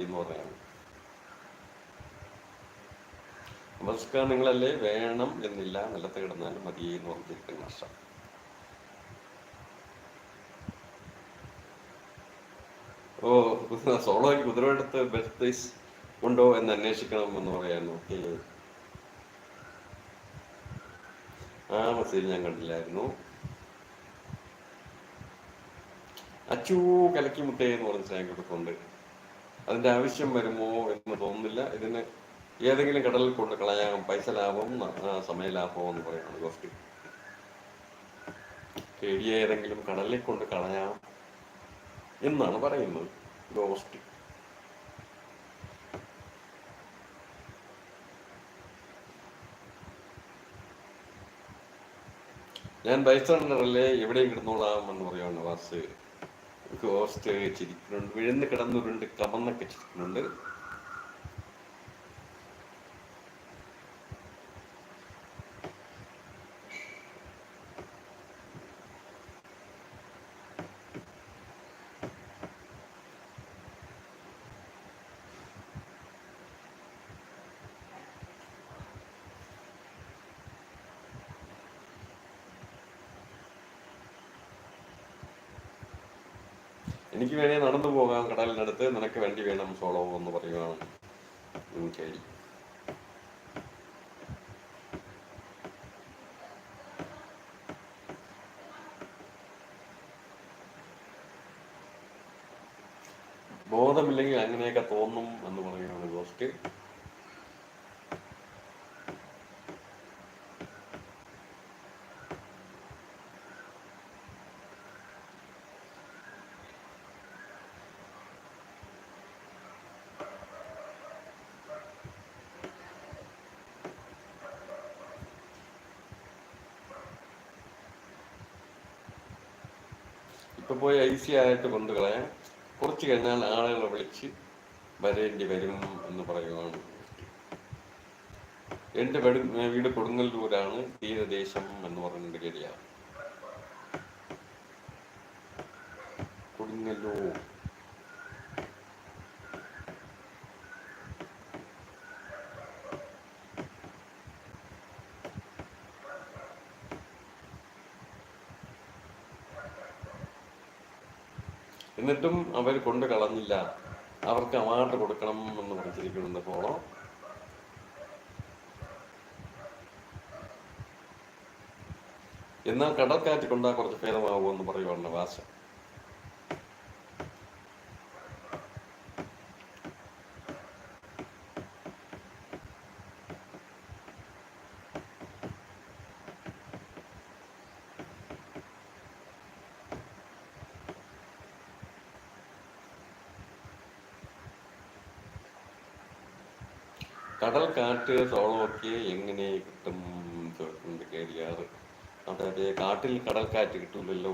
എന്ന് പറയുന്നത് നമസ്കാരം നിങ്ങളല്ലേ വേണം എന്നില്ല നിലത്ത് കിടന്നാലും മതി എന്ന് പറഞ്ഞിരിക്കുന്ന നഷ്ടം ഓ സോളോയ്ക്ക് കുതിരവെടുത്ത് ബെസ്റ്റ് ഉണ്ടോ എന്ന് അന്വേഷിക്കണം എന്ന് പറയാമോ ആ മെസ്സേജ് ഞാൻ കണ്ടില്ലായിരുന്നു. അച്ചു കലക്കി മുട്ടേ എന്ന് പറഞ്ഞ സ്നേഹം കൊടുക്കുന്നുണ്ട് അതിന്റെ ആവശ്യം വരുമോ എന്ന് തോന്നുന്നില്ല. ഇതിന് ഏതെങ്കിലും കടലിൽ കൊണ്ട് കളയാം. പൈസ ലാഭം സമയലാഭം സമയ ലാഭം എന്ന് പറയുന്നത് ഗോഷ്ടി. കേടിയ ഏതെങ്കിലും കടലിൽ കൊണ്ട് കളയാം എന്നാണ് പറയുന്നത് ഗോഷ്ടി. ഞാൻ ബൈസണ്ടറിലെ എവിടെയും കിടന്നോളാം എന്ന് പറയുകയാണ് വാസ്. ഗോസ്റ്റ് ചിരിക്കുന്നുണ്ട് വിഴുന്ന് കിടന്നുരുണ്ട് കമന്നൊക്കെ ചിരിക്കുന്നുണ്ട് എനിക്ക് വേണേ നടന്നു പോകാം കടലിനടുത്ത്. നിനക്ക് വേണ്ടി വേണം സോളോ എന്ന് ഉം, ശരി ബോധമില്ലെങ്കിൽ അങ്ങനെയൊക്കെ തോന്നും എന്ന് പറയുകയാണ് ഗോസ്റ്റ്. ഇപ്പൊ പോയി ഐസി ആയിട്ട് കൊണ്ടു കളയാം കുറച്ച് കഴിഞ്ഞാൽ ആളുകളെ വിളിച്ച് വരേണ്ടി വരും എന്ന് പറയുവാണ്. എന്റെ വീട് വീട് കൊടുങ്ങല്ലൂരാണ് തീരദേശം എന്ന് പറഞ്ഞിട്ട് കേടിയ കൊടുങ്ങല്ലൂർ. എന്നിട്ടും അവർ കൊണ്ട് കളഞ്ഞില്ല. അവർക്ക് അവാർഡ് കൊടുക്കണം എന്ന് പറഞ്ഞിരിക്കുന്നുണ്ട് ഫോളോ എന്നാൽ കടൽക്കാറ്റ് കൊണ്ടാ കുറച്ച് ഭേദമാവുമെന്ന് പറയുവാണ് വാശ കടൽ കാറ്റ് സോളമൊക്കെ എങ്ങനെ കിട്ടും ചോദിക്കുന്നുണ്ട് കേടിയാറ് അതായത് കാട്ടിൽ കടൽ കാറ്റ് കിട്ടൂലല്ലോ.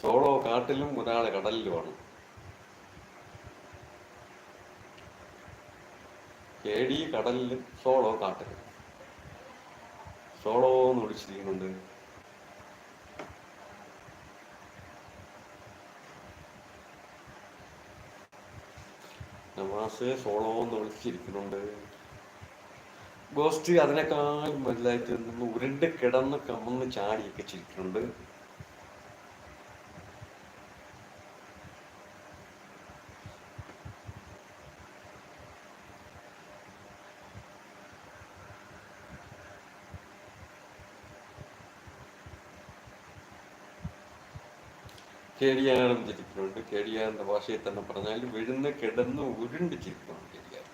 സോളോ കാട്ടിലും ഒരാൾ കടലിലുമാണ് കേടി കടലിലും സോളോ കാട്ടിലും. സോളോ എന്ന് വിളിച്ചിരിക്കുന്നുണ്ട്. നവാസ് സോളോ എന്ന് വിളിച്ചിരിക്കുന്നുണ്ട്. ഗോസ്റ്റ് അതിനേക്കാളും വലുതായിട്ട് ഉരുണ്ട് കിടന്ന് കമന്ന് ചാടിയൊക്കെ ചിരിക്കുന്നുണ്ട്. കേടിയാറും ചിരിക്കുന്നുണ്ട് കേടിയാറിന്റെ ഭാഷയിൽ തന്നെ പറഞ്ഞാൽ വിഴുന്ന് കിടന്ന് ഉരുണ്ട് ചിരിക്കണം കേടിയാർ.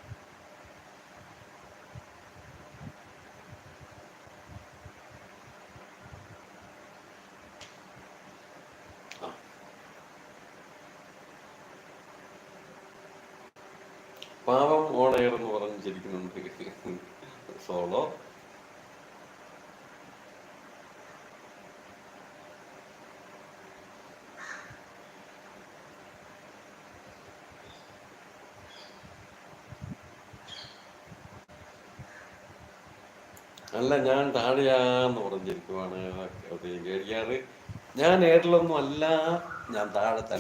പാവം ഓണയർ എന്ന് പറഞ്ഞ് ചിരിക്കുന്നുണ്ട് സോളോ. അല്ല ഞാൻ താഴെയാന്ന് പറഞ്ഞിരിക്കുവാണ്. കേടിയാറ് ഞാൻ എയറിലൊന്നും അല്ല ഞാൻ താഴെ തന്നെ